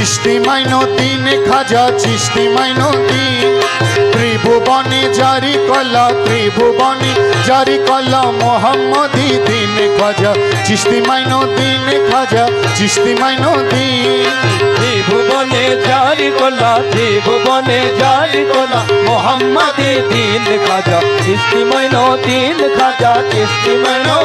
Sixty মাইনদিন খাজা sixty মাইনদিন ত্রিভুবনে জারি কলা, ত্রিভুবনে জারি কলা, মোহাম্মদি দিন খাজা চিষ্টি মাইনদিন খাজা চিষ্টি মাইনদিন ত্রিভুবনে জারি করলা ত্রিভুবনে জারি করলা মোহাম্মদে দিন খাজা কিস্তি মাইনো দিন খাজা কিস্তি মাইনো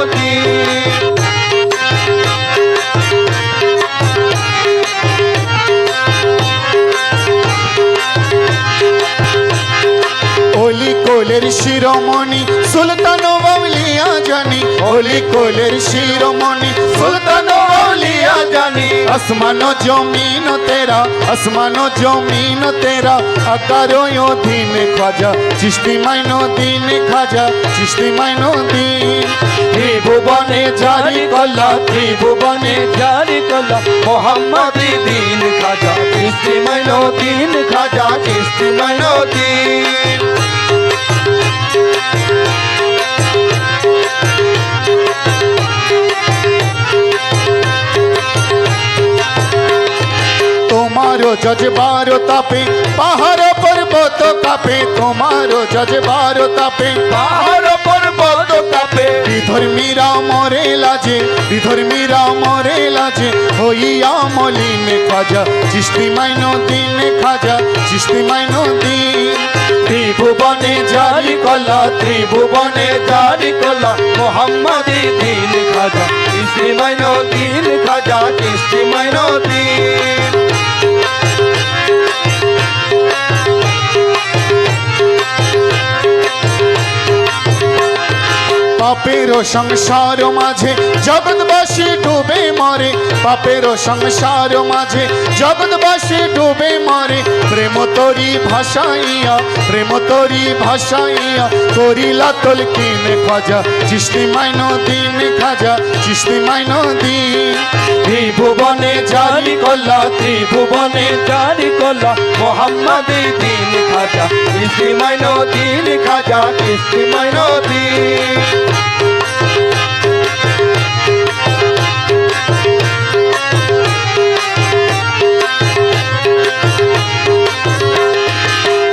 কোলের শিরোমণি, সুলতান বাউলিয়া জানি অলি কোলের শিরোমণি, সুলতান বাউলিয়া জানি আসমান জমিন তেরা, আসমান জমিন তেরা। আকারো দিন খাজা চিষ্টি মাইনো দিন খাজা চিষ্টি মাইনো দিন ত্রিভুবনে জারি কল্লা ত্রিভুবনে জারি করলা মোহাম্মদে দিন খাজা কিস্তি মাইনো দিন খাজা কিস্তি মাইনো দিন জজবার তাপে পাহাড় পর্বত কাপে তোমারও জজবার তাপে। পাহাড় পর্বত কাপে। বিধর্মীরা মরে লাজে বিধর্মীরা মরে লাজে হইয়া মলিন খাজা চিষ্টি মাইনো দিন খাজা চিষ্টি মাইনো দিন। ত্রিভুবনে জারি কলা ত্রিভুবনে জারি করলা মোহাম্মদে দিন খাজা কিস্তি মাইনো দিন খাজা কিস্তি মাইনো দিন। পাপের সংসার মাঝে জগৎবাসী ডুবে মরে, পাপের সংসার মাঝে জগৎবাসী ডুবে মরে। প্রেম তরি ভাসাইয়া, প্রেম তরি ভাসাইয়া, করিলা তলকিন খাজা চিষ্টি মাইনো দিন খাজা চিষ্টি মাইনো দিন। ত্রিভুবনে জারি কল্লা ত্রিভুবনে জারি করলা মোহাম্মদে দিন খাজা কিস্তি মাইনো দিন খাজা কিস্তি মাইনো দিন।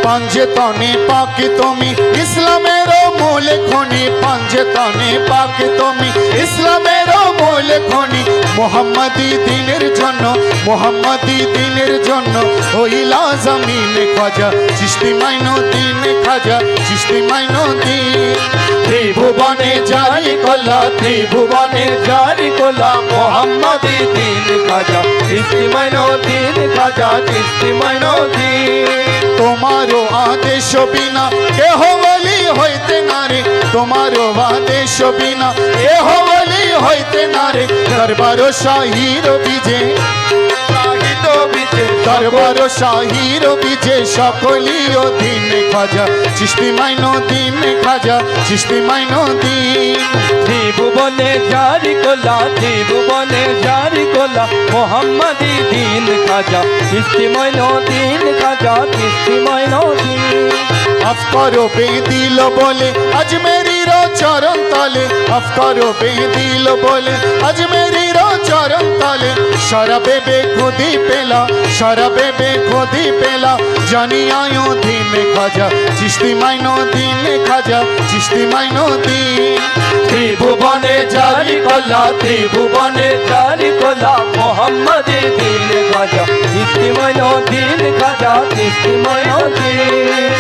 পাঞ্জে তনে পাকে তুমি, ইসলামের মূল খনি। পাঞ্জে তনে পাকে তুমি, ইসলামের মূল খনি। মোহাম্মদি দিনের জন্য, মোহাম্মদি দিনের জন্য হইলা জমিন খাজা চিষ্টি মাইনো দিন খাজা চিষ্টি মাইনো দিন ত্রিভুবনে জারি কল্লা ত্রিভুবনে জারি করলা মোহাম্মদে দিন খাজা মাইনো দিন খাজা মাইনো দিন। তোমারও আদেশ বিনা কেহ বলি হইতে না রে, তোমারও আদেশ বিনা কেহ বলি হইতে না রে দরবার শাহির বিজে। দরবার শাহির বিজে সকলিও দিন খাজা চিষ্টি মাইনো দিন খাজা চিষ্টি মাইনো দিন ত্রিভুবনে জারি করলা ত্রিভুবনে জারি করলা মোহাম্মদি দিন খাজা। কিস্তি মাইনো দিন খাজা কিস্তি মাইনো দিন আফকারো বেদিল বলে আজ আজমেরির চরণ তলে। আফকারো বেদিল বলে আজ আজমেরির চরণ তলে। শরাবে বে খুদি পেলা শরাবে বে খুদি পেলা জানি আয়ো দিন খাজা চিষ্টি মাইনো দিন খাজা চিষ্টি মাইনো দিন ত্রিভুবনে জারি কল্লা ত্রিভুবনে জারি করলা মোহাম্মদি দিন খাজা। কিস্তি মাইনো দিন খাজা কিস্তি মাইনো দিন